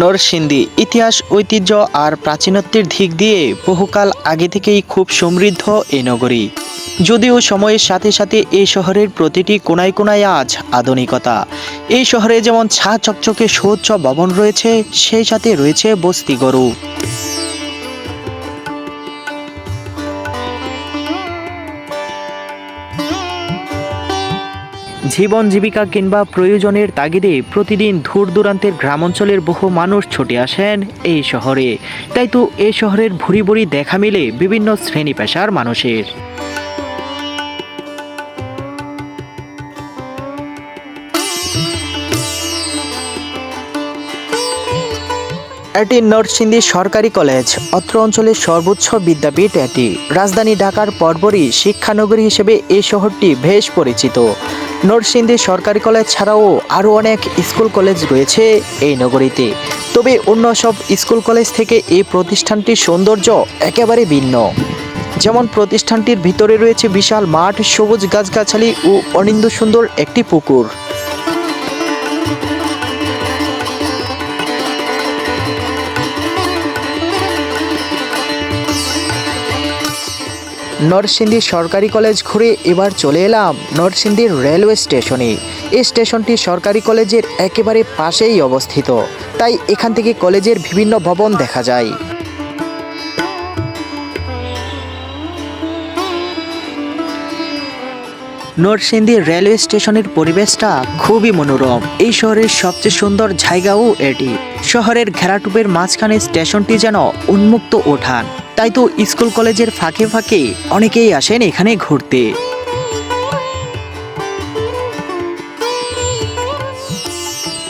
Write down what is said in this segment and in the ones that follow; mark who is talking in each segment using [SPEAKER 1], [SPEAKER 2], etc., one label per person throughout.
[SPEAKER 1] নরসিংদী। ইতিহাস, ঐতিহ্য আর প্রাচীনত্বের দিক দিয়ে বহুকাল আগে থেকেই খুব সমৃদ্ধ এ নগরী। যদিও সময়ের সাথে সাথে এই শহরের প্রতিটি কোনায় কোনায় আজ আধুনিকতা। এই শহরে যেমন ছা চকচকে সুউচ্চ ভবন রয়েছে, সেই সাথে রয়েছে বস্তি গরু। জীবন জীবিকা কিংবা প্রয়োজনের তাগিদে প্রতিদিন দূর দূরান্তের গ্রামাঞ্চলের বহু মানুষ ছুটে আসেন এই শহরে। তাই তো এই শহরের ভুরি ভুরি দেখা মিলে বিভিন্ন শ্রেণি পেশার মানুষের। এটি নরসিংদী সরকারি কলেজ, অত্র অঞ্চলের সর্বোচ্চ বিদ্যাপীঠ এটি। রাজধানী ঢাকার পরপরই শিক্ষানগরী হিসেবে এই শহরটি বেশ পরিচিত। নরসিংদী সরকারি কলেজ ছাড়াও আরও অনেক স্কুল কলেজ রয়েছে এই নগরীতে। তবে অন্য সব স্কুল কলেজ থেকে এই প্রতিষ্ঠানটির সৌন্দর্য একেবারে ভিন্ন। যেমন প্রতিষ্ঠানটির ভিতরে রয়েছে বিশাল মাঠ, সবুজ গাছগাছালি ও অনিন্দ সুন্দর একটি পুকুর। নরসিংদী সরকারি কলেজ ঘুরে এবার চলে এলাম নরসিংদীর রেলওয়ে স্টেশনে। এই স্টেশনটি সরকারি কলেজের একেবারে পাশেই অবস্থিত। তাই এখান থেকে কলেজের বিভিন্ন ভবন দেখা যায়। নরসিংদী রেলওয়ে স্টেশনের পরিবেশটা খুবই মনোরম। এই শহরের সবচেয়ে সুন্দর জায়গাও এটি। শহরের ঘেরাটুপের মাঝখানে স্টেশনটি যেন উন্মুক্ত ওঠান। তাই তো স্কুল কলেজের ফাঁকে ফাঁকে অনেকেই আসেন এখানে ঘুরতে।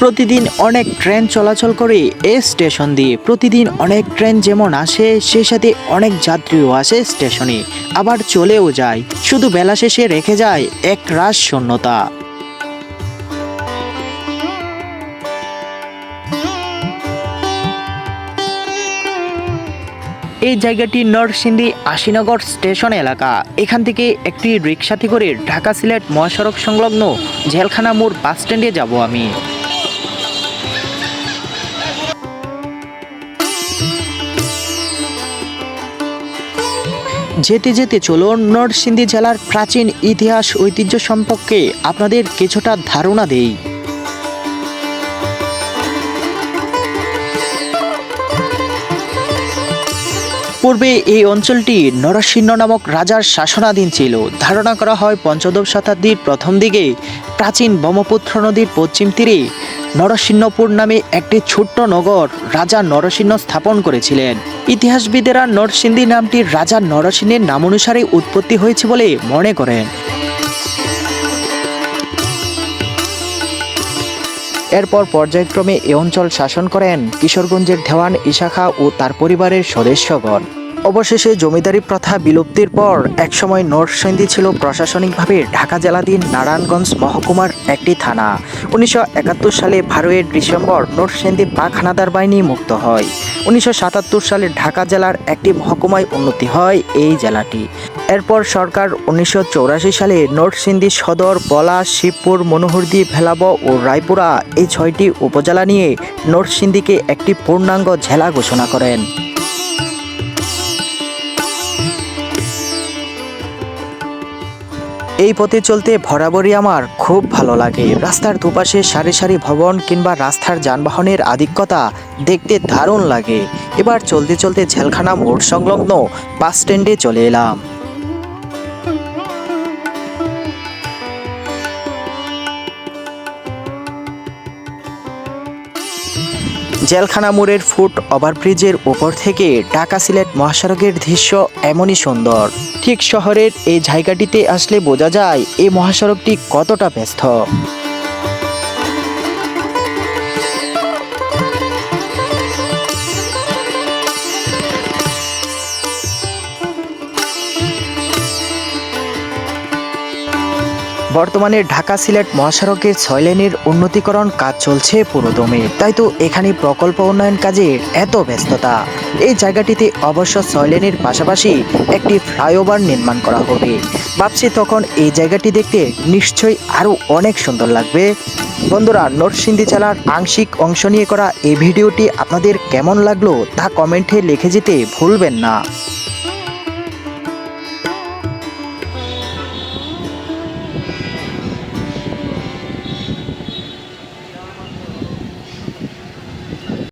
[SPEAKER 1] প্রতিদিন অনেক ট্রেন চলাচল করে এই স্টেশন দিয়ে। প্রতিদিন অনেক ট্রেন যেমন আসে সেই সাথে অনেক যাত্রীও আসে স্টেশনে। আবার চলেও যায়। শুধু বেলা শেষে রেখে যায় এক রাস শূন্যতা। এই জায়গাটি নরসিংদী আশিনগর স্টেশন এলাকা। এখান থেকে একটি রিক্সাতে করে ঢাকা সিলেট মহাসড়ক সংলগ্ন ঝেলখানা মোড় বাস স্ট্যান্ডে যাব আমি। যেতে যেতে চলুন নরসিংদী জেলার প্রাচীন ইতিহাস ঐতিহ্য সম্পর্কে আপনাদের কিছুটা ধারণা দেই। পূর্বে এই অঞ্চলটি নরসিংহ নামক রাজার শাসনাধীন ছিল। ধারণা করা হয় পঞ্চদশ শতাব্দীর প্রথম দিকে প্রাচীন ব্রহ্মপুত্র নদীর পশ্চিম তীরে নরসিংহপুর নামে একটি ছোট্ট নগর রাজা নরসিংহ স্থাপন করেছিলেন। ইতিহাসবিদেরা নরসিংদী নামটি রাজা নরসিংহের নাম অনুসারে উৎপত্তি হয়েছে বলে মনে করেন। এরপর পর্যায়ক্রমে এ অঞ্চল শাসন করেন কিশোরগঞ্জের দেওয়ান ইশাখা ও তার পরিবারের সদস্যগণ। অবশেষে জমিদারি প্রথা বিলুপ্তির পর একসময় নরসিংদী ছিল প্রশাসনিকভাবে ঢাকা জেলাধীন নারায়ণগঞ্জ মহকুমার একটি থানা। উনিশশো একাত্তর সালে বারোই ডিসেম্বর নরসিংদী পাক হানাদার বাহিনী মুক্ত হয়। উনিশশো সাতাত্তর সালে ঢাকা জেলার একটি মহকুমায় উন্নতি হয় এই জেলাটি। এরপর সরকার উনিশশো সালে নরসিংদী সদর পলাশ শিবপুর, মনোহরদী, ভেলাব ও রায়পুরা এই ছয়টি উপজেলা নিয়ে নরসিংদীকে একটি পূর্ণাঙ্গ জেলা ঘোষণা করেন। এই পথে চলতে বরাবরই আমার খুব ভালো লাগে। রাস্তার দুপাশে সারি সারি ভবন কিংবা রাস্তার যানবাহনের আধিক্যতা দেখতে দারুণ লাগে। এবার চলতে চলতে ঝেলখানা মোড় সংলগ্ন বাস স্ট্যান্ডে চলে এলাম। জেলখানা মোড়ের ফুট ওভারব্রিজের উপর থেকে ঢাকা সিলেট মহাসড়কের দৃশ্য এমনই সুন্দর। ঠিক শহরের এই জায়গাটিতে আসলে বোঝা যায় এই মহাসড়কটি কতটা ব্যস্ত। বর্তমানে ঢাকা সিলেট মহাসড়কের ছয় লেনের উন্নতিকরণ কাজ চলছে পুরোদমে। তাই তো এখানে প্রকল্প উন্নয়ন কাজে এত ব্যস্ততা। এই জায়গাটিতে অবশ্য ছয় লেনের পাশাপাশি একটি ফ্লাইওভার নির্মাণ করা হবে। ভাবছি তখন এই জায়গাটি দেখতে নিশ্চয়ই আরও অনেক সুন্দর লাগবে। বন্ধুরা, নরসিংদী জেলার আংশিক অংশ নিয়ে করা এই ভিডিওটি আপনাদের কেমন লাগল তা কমেন্টে লিখে যেতে ভুলবেন না।